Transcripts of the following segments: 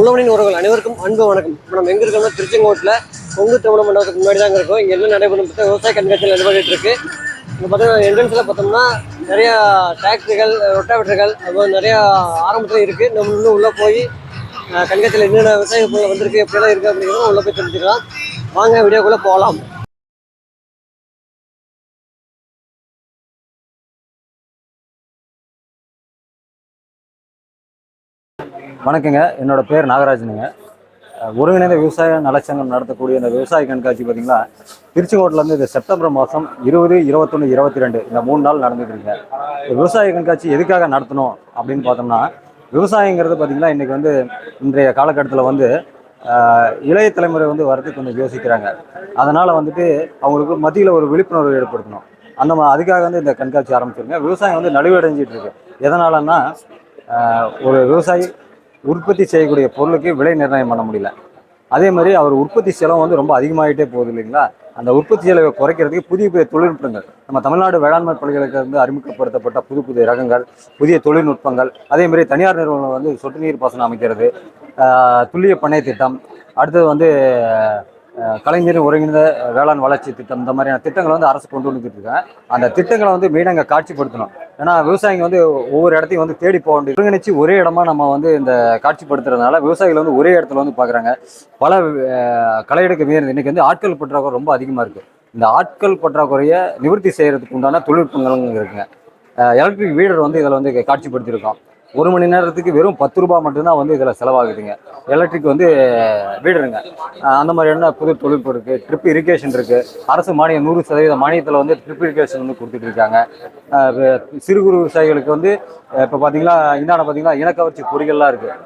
உழவனின் உறவுகள் அனைவருக்கும் அன்பு வணக்கம். இப்போ நம்ம எங்க இருக்கோம்னா திருச்செங்கோட்டில் பொங்கு தமிழ் மண்டபத்துக்கு முன்னாடி தாங்க இருக்கோம். இங்கே என்ன நடைபெறும் பார்த்தா விவசாய கண்காட்சியில் நடைபெற்று இருக்கு. இங்கே பார்த்தீங்கன்னா என்ட்ரன்ஸில் பார்த்தோம்னா நிறையா டிராக்டர்கள் ரொட்டாவேட்டர்கள் அதுவும் நிறையா ஆரம்பத்தில் இருக்குது நம்ம இன்னும் உள்ளே போய் கண்காட்சியில் என்னென்ன விவசாய பொருள் வந்திருக்கு எப்படியெல்லாம் இருக்குது அப்படிங்கிறத உள்ளே போய் தெரிஞ்சுக்கலாம். வாங்க வீடியோக்குள்ளே போகலாம். வணக்கங்க. என்னோட பேர் நாகராஜனுங்க. ஒருங்கிணைந்த விவசாய நலச்சங்கம் நடத்தக்கூடிய இந்த விவசாய கண்காட்சி பார்த்திங்கன்னா திருச்சிக்கோட்டிலேருந்து இது செப்டம்பர் மாதம் இருபது இருபத்தொன்று இருபத்தி ரெண்டு இந்த மூணு நாள் நடந்துட்டு இருக்குங்க இந்த விவசாய கண்காட்சி எதுக்காக நடத்தணும் அப்படின்னு பார்த்தோம்னா விவசாயங்கிறது பார்த்தீங்கன்னா இன்றைக்கி வந்து இன்றைய காலகட்டத்தில் வந்து இளைய தலைமுறை வந்து வரதுக்கு கொஞ்சம் யோசிக்கிறாங்க. அதனால் வந்துட்டு அவங்களுக்கு மத்தியில் ஒரு விழிப்புணர்வு ஏற்படுத்தணும். அந்த மா அதுக்காக வந்து இந்த கண்காட்சி ஆரம்பிச்சிருங்க. விவசாயம் வந்து நலிவடைஞ்சிட்டு இருக்கு எதனாலன்னா ஒரு விவசாயி உற்பத்தி செய்யக்கூடிய பொருளுக்கு விலை நிர்ணயம் பண்ண முடியல. அதே மாதிரி அவர் உற்பத்தி செலவு வந்து ரொம்ப அதிகமாகிட்டே போகுது இல்லைங்களா? அந்த உற்பத்தி செலவை குறைக்கிறதுக்கு புதிய புதிய தொழில்நுட்பங்கள் நம்ம தமிழ்நாடு வேளாண்மை பல்கலைக்கழகத்தில் இருந்து அறிமுகப்படுத்தப்பட்ட புது புதிய ரகங்கள் புதிய தொழில்நுட்பங்கள் அதே மாதிரி தனியார் நிறுவனம் வந்து சொட்டு நீர் பாசனம் அமைக்கிறது துல்லிய பண்ணை திட்டம் அடுத்தது வந்து கலைஞர் ஒருங்கிணைந்த வேளாண் வளர்ச்சி திட்டம் இந்த மாதிரியான திட்டங்களை வந்து அரசு கொண்டு வந்துட்டு இருக்காங்க. அந்த திட்டங்களை வந்து மெயினாக காட்சிப்படுத்தணும். ஏன்னா விவசாயிங்க வந்து ஒவ்வொரு இடத்தையும் வந்து தேடி போக வேண்டிய ஒருங்கிணைச்சு ஒரே இடமா நம்ம வந்து இந்த காட்சிப்படுத்துறதுனால விவசாயிகள் வந்து ஒரே இடத்துல வந்து பார்க்குறாங்க பல களையெடுக்க களை எடுக்க இன்னைக்கு வந்து ஆட்கள் பற்றாக்குறை ரொம்ப அதிகமாக இருக்குது இந்த ஆட்கள் பற்றாக்குறையை நிவர்த்தி செய்யறதுக்கு உண்டான தொழில்நுட்பங்கள் இருக்குங்க எலக்ட்ரிக் வீடர் வந்து இதில் வந்து காட்சிப்படுத்தியிருக்கோம். ஒரு மணி நேரத்துக்கு வெறும் பத்து ரூபாய் மட்டும்தான் வந்து இதில் செலவாகுதுங்க. எலக்ட்ரிக் வந்து வீடுங்க. அந்த மாதிரியான புது தொழில்நுட்பம் இருக்குது ட்ரிப் இரிகேஷன் இருக்குது அரசு மானியம் நூறு சதவீத மானியத்தில் வந்து ட்ரிப் இரிகேஷன் வந்து கொடுத்துட்டு இருக்காங்க. சிறு குறு விவசாயிகளுக்கு வந்து இப்போ பார்த்தீங்கன்னா இந்தாண்ட பார்த்தீங்கன்னா இனக்கவர்ச்சி பொறிகள்லாம் இருக்குது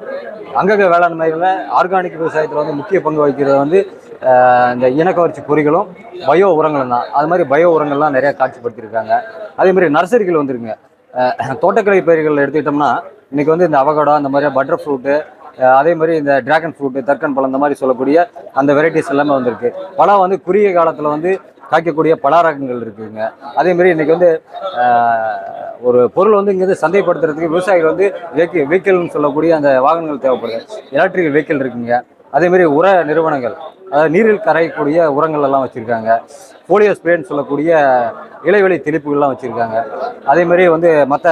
அங்கக வேளாண்மையில் ஆர்கானிக் விவசாயத்தில் வந்து முக்கிய பங்கு வகிக்கிறது வந்து இந்த இனக்கவர்ச்சி பொறிகளும் பயோ உரங்களும் தான். அது மாதிரி பயோ உரங்கள்லாம் நிறையா காட்சிப்படுத்தியிருக்காங்க. அதே மாதிரி நர்சரிகள் வந்துருங்க. தோட்டக்கலை பயிர்கள் எடுத்துக்கிட்டோம்னா இன்னைக்கு வந்து இந்த அவகடா அந்த மாதிரி பட்டர் ஃப்ரூட்டு அதே மாதிரி இந்த டிராகன் ஃப்ரூட்டு தர்க்கன் பழம் இந்த மாதிரி சொல்லக்கூடிய அந்த வெரைட்டிஸ் எல்லாமே வந்திருக்கு. பழம் வந்து குறுகிய காலத்தில் வந்து காய்க்கக்கூடிய பல ரகங்கள் இருக்குதுங்க அதே மாதிரி இன்றைக்கி வந்து ஒரு பொருள் வந்து இங்கே சந்தைப்படுத்துறதுக்கு விவசாயிகள் வந்து வெஹிக்கிள் வெஹிக்கிள்னு சொல்லக்கூடிய அந்த வாகனங்கள் தேவைப்படுது. எலக்ட்ரிக்கல் வெஹிக்கிள் இருக்குங்க. அதேமாதிரி உர நிறுவனங்கள் அதாவது நீரில் கரையக்கூடிய உரங்கள் எல்லாம் வச்சுருக்காங்க. போலியோ ஸ்ப்ரேன்னு சொல்லக்கூடிய இலைவெளி தெளிப்புகள்லாம் வச்சுருக்காங்க. அதேமாதிரி வந்து மற்ற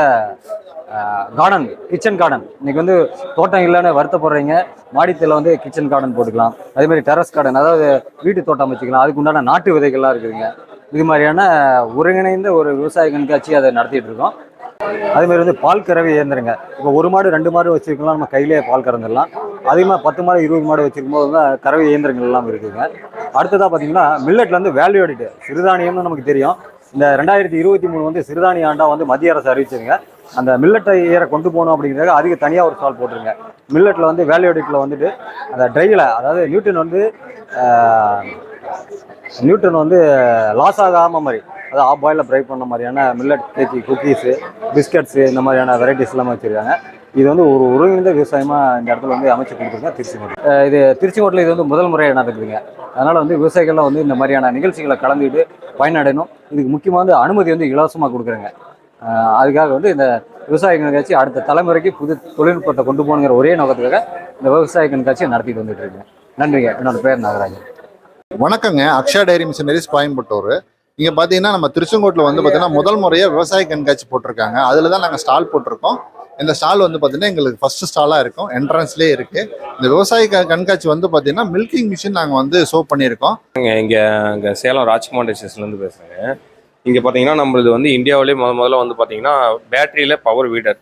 கார்டன் கிச்சன் கார்டன் இன்னைக்கு வந்து தோட்டம் இல்லைன்னு வருத்தப்படுறீங்க. மாடித்தில் வந்து கிச்சன் கார்டன் போட்டுக்கலாம். அதே மாதிரி டெரஸ் கார்டன் அதாவது வீட்டு தோட்டம் வச்சுக்கலாம். அதுக்கு உண்டான நாட்டு விதைகள்லாம் இருக்குதுங்க. இது மாதிரியான ஒருங்கிணைந்த ஒரு விவசாய கண்காட்சி அதை நடத்திட்டு இருக்கோம். அதே மாதிரி வந்து பால் கறவை இயந்திரங்க இப்போ ஒரு மாடு ரெண்டு மாடு வச்சிருக்கலாம். நம்ம கையிலே பால் கறந்துடலாம். அதிகமாக பத்து மாடு இருபது மாடு வச்சிருக்கும் போது தான் கறவை இயந்திரங்கள் எல்லாம் இருக்குதுங்க. அடுத்ததாக பார்த்தீங்கன்னா மில்லட்ல வந்து வேல்யூ அடிட்டு சிறுதானியம்னு நமக்கு தெரியும். இந்த ரெண்டாயிரத்தி இருபத்தி மூணு வந்து சிறுதானிய ஆண்டா வந்து மத்திய அரசு அறிவிச்சிருங்க. அந்த மில்லட்டை ஏற கொண்டு போகணும் அப்படிங்கிறதுக்கு அதுக்கு தனியாக ஒரு ஸ்டால் போட்டிருங்க. மில்லட்டில் வந்து வேல்யூ அடிட்டில் வந்துட்டு அந்த ட்ரையில் அதாவது நியூட்டன் வந்து நியூட்டன் வந்து லாஸ் ஆகாமல் மாதிரி அதாவது ஆஃப் பாயில் ஃப்ரை பண்ண மாதிரியான மில்லட் கேக்கி குக்கீஸு பிஸ்கட்ஸு இந்த மாதிரியான வெரைட்டிஸ் எல்லாம் வச்சுருக்காங்க. இது வந்து ஒரு ஒருங்கிணைந்த விவசாயமாக இந்த இடத்துல வந்து அமைச்சு கொடுத்துருங்க திருச்செங்கோட்டை அஹ் இது திருச்செங்கோட்டில் இது வந்து முதல் முறையாக நடக்குதுங்க. அதனால் வந்து விவசாயிகள்லாம் வந்து இந்த மாதிரியான நிகழ்ச்சிகளை கலந்துக்கிட்டு பயனடையணும். இதுக்கு முக்கியமாக வந்து அனுமதி வந்து இலவசமாக கொடுக்குறாங்க. அதுக்காக வந்து இந்த விவசாய கண்காட்சி அடுத்த தலைமுறைக்கு புது தொழில்நுட்பத்தை கொண்டு போகணுங்கிற ஒரே நோக்கத்துக்காக இந்த விவசாய கண்காட்சியை நடத்திட்டு வந்துட்டு இருக்கேன் நன்றிங்க. என்னோட பேர் நாகராஜன். வணக்கங்க. Akshaya dairy machineries Coimbatore. இங்க பாத்தீங்கன்னா நம்ம திருச்செங்கோட்டில் வந்து பாத்தீங்கன்னா முதல் முறையா விவசாய கண்காட்சி போட்டிருக்காங்க. அதுல தான் நாங்க ஸ்டால் போட்டிருக்கோம். இந்த ஸ்டால் வந்து பார்த்தீங்கன்னா எங்களுக்கு ஃபர்ஸ்ட் ஸ்டாலாக இருக்கும். என்ட்ரன்ஸ்லேயே இருக்குது இந்த விவசாய கண்காட்சி வந்து பார்த்தீங்கன்னா மில்கிங் மிஷின் நாங்கள் வந்து ஷோ பண்ணியிருக்கோம். இங்கே இங்கே சேலம் ராஜ்குமார் டெக்ஸ்டைல்ஸ்லேருந்து பேசுகிறேங்க இங்கே பார்த்தீங்கன்னா நம்மளது வந்து இந்தியாவிலே முத முதல்ல வந்து பார்த்தீங்கன்னா பேட்டரியில் பவர் வீடர்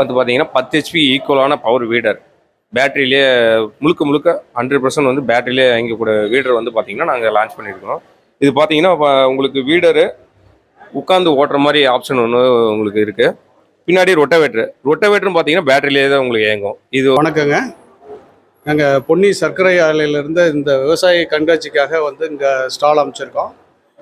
வந்து பார்த்தீங்கன்னா பத்து ஹெச்பி ஈக்குவலான பவர் வீடர் பேட்டரியிலே முழுக்க முழுக்க ஹண்ட்ரட் பர்சன்ட் வந்து பேட்டரியிலே இயங்கக்கூடிய வீடர் வந்து பார்த்தீங்கன்னா நாங்கள் லான்ச் பண்ணியிருக்கோம். இது பார்த்தீங்கன்னா உங்களுக்கு வீடரு உட்காந்து ஓட்டுற மாதிரி ஆப்ஷன் ஒன்று உங்களுக்கு இருக்குது பின்னாடி ரொட்டவேட்டர் ரொட்டவேட்டர்னு பார்த்தீங்கன்னா பேட்டரியிலே தான் உங்களுக்கு இயங்கும். இது வணக்கங்க. நாங்கள் பொன்னி சர்க்கரை ஆலையிலேருந்து இந்த விவசாய கண்காட்சிக்காக வந்து இங்கே ஸ்டால் அமைச்சிருக்கோம்.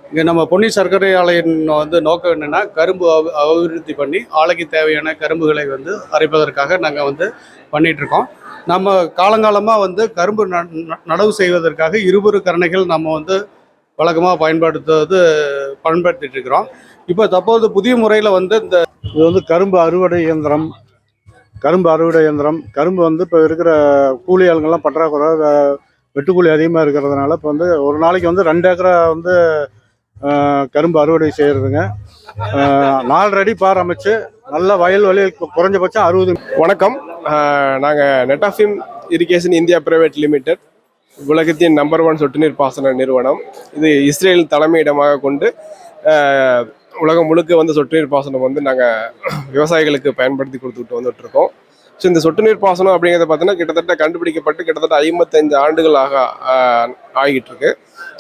இங்கே நம்ம பொன்னி சர்க்கரை ஆலையின் வந்து நோக்கம் என்னென்னா கரும்பு அவ அபிவிருத்தி பண்ணி ஆலைக்கு தேவையான கரும்புகளை வந்து அரைப்பதற்காக நாங்கள் வந்து பண்ணிகிட்ருக்கோம் நம்ம காலங்காலமாக வந்து கரும்பு ந- ந- நடவு செய்வதற்காக இருபுறு கரணைகள் நம்ம வந்து வழக்கமாக பயன்படுத்துவது பயன்படுத்திட்டு இருக்கிறோம் இப்போ தற்போது புதிய முறையில் வந்து இந்த இது வந்து கரும்பு அறுவடை இயந்திரம். கரும்பு அறுவடை இயந்திரம். கரும்பு வந்து இப்போ இருக்கிற கூலி ஆளுங்கள்லாம் பற்றாக்குறை வெட்டுக்கூலி அதிகமாக இருக்கிறதுனால இப்போ வந்து ஒரு நாளைக்கு வந்து ரெண்டு ஏக்கரா வந்து கரும்பு அறுவடை செய்கிறதுங்க நாலு அடி பார் அமைச்சு நல்ல வயல் வழி குறைஞ்சபட்சம் அறுபது வணக்கம். நாங்கள் Netafim irrigation India private limited உலகத்தின் நம்பர் ஒன் சொட்டு நீர் பாசன நிறுவனம். இது இஸ்ரேல் தலைமையிடமாக கொண்டு உலகம் முழுக்க வந்து சொட்டு நீர் பாசனம் வந்து நாங்கள் விவசாயிகளுக்கு பயன்படுத்தி கொடுத்துட்டு வந்துட்டு இருக்கோம் ஸோ இந்த சொட்டு நீர் பாசனம் அப்படிங்கிறத பார்த்தீங்கன்னா கிட்டத்தட்ட கண்டுபிடிக்கப்பட்டு கிட்டத்தட்ட ஐம்பத்தஞ்சு ஆண்டுகளாக ஆகிட்டு இருக்கு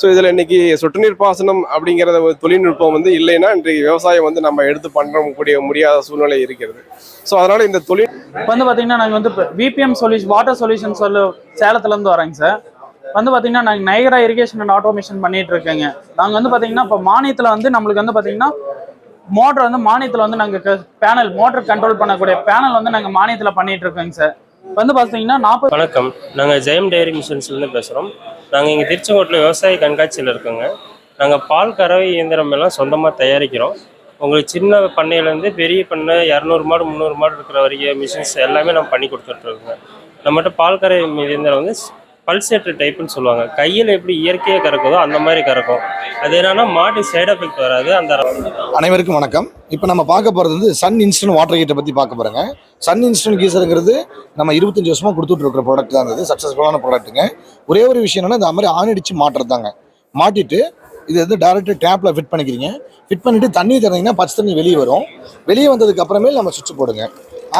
ஸோ இதில் இன்னைக்கு சொட்டு நீர் பாசனம் அப்படிங்கிறத ஒரு தொழில்நுட்பம் வந்து இல்லைன்னா இன்றைக்கு விவசாயம் வந்து நம்ம எடுத்து பண்ண கூடிய முடியாத சூழ்நிலை இருக்கிறது. ஸோ அதனால இந்த தொழில் இப்போ வந்து பார்த்தீங்கன்னா நாங்கள் வந்து இப்போ விபிஎம் சொல்யூஷன் வாட்டர் சொல்யூஷன் சொல்லு சேலத்துலேருந்து வரோங்க சார். வந்து பார்த்தீங்கன்னா நாங்கள் நைகரா இரிகேஷன் அண்ட் ஆட்டோமேஷன் பண்ணிட்டு இருக்கேங்க. நாங்கள் வந்து பார்த்தீங்கன்னா இப்போ மானியத்தில் வந்து நம்மளுக்கு வந்து பார்த்தீங்கன்னா மோட்டர் வந்து மானியத்தில் வந்து நாங்கள் பேனல் மோட்டர் கண்ட்ரோல் பண்ணக்கூடிய பேனல் வந்து நாங்கள் மானியத்தில் பண்ணிட்டு இருக்கோங்க சார் வந்து பார்த்தீங்கன்னா நாற்பது வணக்கம். நாங்கள் ஜெயம் டைரி மிஷன்ஸ்லேருந்து பேசுகிறோம் நாங்கள் இங்கே திருச்செங்கோட்டில் விவசாய கண்காட்சியில் இருக்கோங்க. நாங்கள் பால் கறவை இயந்திரம் எல்லாம் சொந்தமாக தயாரிக்கிறோம். உங்களுக்கு சின்ன பண்ணையிலேருந்து பெரிய பண்ணை இரநூறு மாடு முந்நூறு மாடு இருக்கிற வரைக்கும் மிஷின்ஸ் எல்லாமே நம்ம பண்ணி கொடுத்துட்ருக்கோங்க நம்மகிட்ட பால் கறவை இயந்திரம் வந்து பல்சேட்டர் டைப்புன்னு சொல்லுவாங்க. கையில் எப்படி இயற்கையாக கறக்குதோ அந்த மாதிரி கறக்கும். அது என்னன்னா மாட்டு சைடு எஃபெக்ட் வராது. அந்த அனைவருக்கும் வணக்கம். இப்போ நம்ம பார்க்க போகிறது வந்து சன் இன்ஸ்டன்ட் வாட்டர் ஹீட்டை பற்றி பார்க்க போகிறோங்க சன் இன்ஸ்டன்ட் கீசருங்கிறது நம்ம இருபத்தஞ்சி வருஷமாக கொடுத்துட்டு இருக்கிற ப்ராடக்ட் தான் இருந்தது சக்ஸஸ்ஃபுல்லான ப்ராடக்ட்டுங்க ஒரே ஒரு விஷயம் என்னன்னா இந்த மாதிரி ஆன் அடித்து மாட்டுறதாங்க மாட்டிட்டு இது வந்து டேரெக்டாக டேப்பில் ஃபிட் பண்ணிக்கிறீங்க. ஃபிட் பண்ணிட்டு தண்ணி திறந்தீங்கன்னா பச்சை தண்ணி வெளியே வரும். வெளியே வந்ததுக்கு அப்புறமே நம்ம சுவிட்ச் போடுங்க.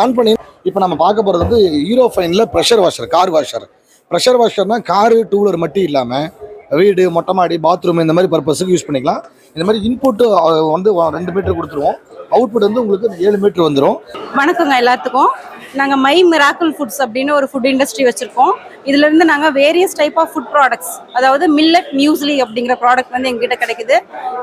ஆன் பண்ணி இப்போ நம்ம பார்க்க போகிறது வந்து hero ஃபைனில் pressure washer car washer pressure வாஷர்னா car two wheeler மட்டும் இல்லாமல் வீடு மொட்டை மாடி பாத்ரூம் இந்த மாதிரி பர்பஸுக்கு யூஸ் பண்ணிக்கலாம். இந்த மாதிரி இன்புட்டு வந்து ரெண்டு மீட்டர் கொடுத்துருவோம். அவுட்புட் வந்து உங்களுக்கு ஏழு மீட்டர் வந்துடும் வணக்கங்க எல்லாத்துக்கும். நாங்கள் மை மிராக்கல் ஃபுட்ஸ் அப்படின்னு ஒரு ஃபுட் இண்டஸ்ட்ரி வச்சுருக்கோம். இதுலேருந்து நாங்கள் various type of food products அதாவது மில்லட் மியூஸ்லி அப்படிங்கிற ப்ராடக்ட் வந்து எங்ககிட்ட கிடைக்குது.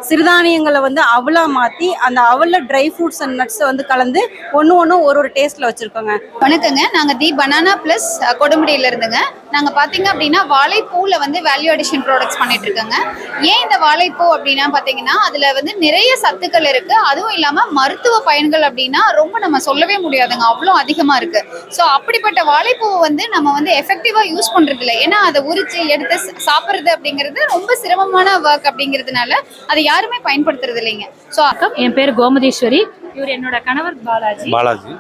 சிறுதானியங்களை வந்து அவலா மாற்றி அந்த அவலில் ட்ரை ஃப்ரூட்ஸ் அண்ட் நட்ஸை வந்து கலந்து ஒன்று ஒன்று ஒரு ஒரு டேஸ்ட்டில் வச்சுருக்கோங்க. வணக்கங்க. நாங்கள் தி பனானா ப்ளஸ் கொடுமுடியில இருந்துங்க. நாங்கள் பார்த்தீங்க அப்படின்னா வாழைப்பூவில் வந்து வேல்யூ அடிஷன் ப்ராடக்ட்ஸ் பண்ணிட்டு இருக்கோங்க. ஏன் இந்த வாழைப்பூ அப்படின்னா பார்த்தீங்கன்னா அதில் வந்து நிறைய சத்துக்கள் இருக்கு. அதுவும் இல்லாமல் மருத்துவ பயன்கள் அப்படின்னா ரொம்ப நம்ம சொல்லவே முடியாதுங்க. அவ்வளோ அதிகமாக இருக்கு. ஸோ அப்படிப்பட்ட வாழைப்பூவை வந்து நம்ம வந்து எஃபெக்டிவாக யூஸ் பண்ணுறது இல்லை ஏன்னா அதை உரிச்சு எடுத்து சாப்பிட்றது அப்படிங்கிறது ரொம்ப சிரமமான ஒர்க் அப்படிங்கிறதுனால அதை யாருமே பயன்படுத்துறது இல்லைங்க ஸோ என் பேர் கோமதீஸ்வரி. இவர் என்னோட கணவர் பாலாஜி. பாலாஜி.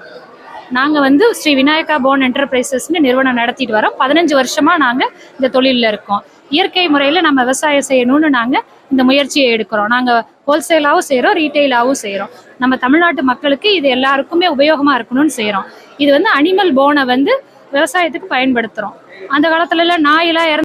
நாங்கள் வந்து ஸ்ரீ விநாயகா போன் என்டர்பிரைசஸ்னு நிறுவனம் நடத்திட்டு வரோம். பதினஞ்சு வருஷமா நாங்கள் இந்த தொழிலில் இருக்கோம். இயற்கை முறையில் நம்ம விவசாயம் செய்யணும்னு நாங்கள் இந்த முயற்சியை எடுக்கிறோம். நாங்கள் ஹோல்சேலாகவும் செய்கிறோம் ரீட்டைலாகவும் செய்கிறோம் நம்ம தமிழ்நாட்டு மக்களுக்கு இது எல்லாருக்குமே உபயோகமாக இருக்கணும்னு செய்கிறோம் இது வந்து அனிமல் போனை வந்து விவசாயத்துக்கு பயன்படுத்துகிறோம் அந்த காலத்துலலாம் நாயெல்லாம் இறந்து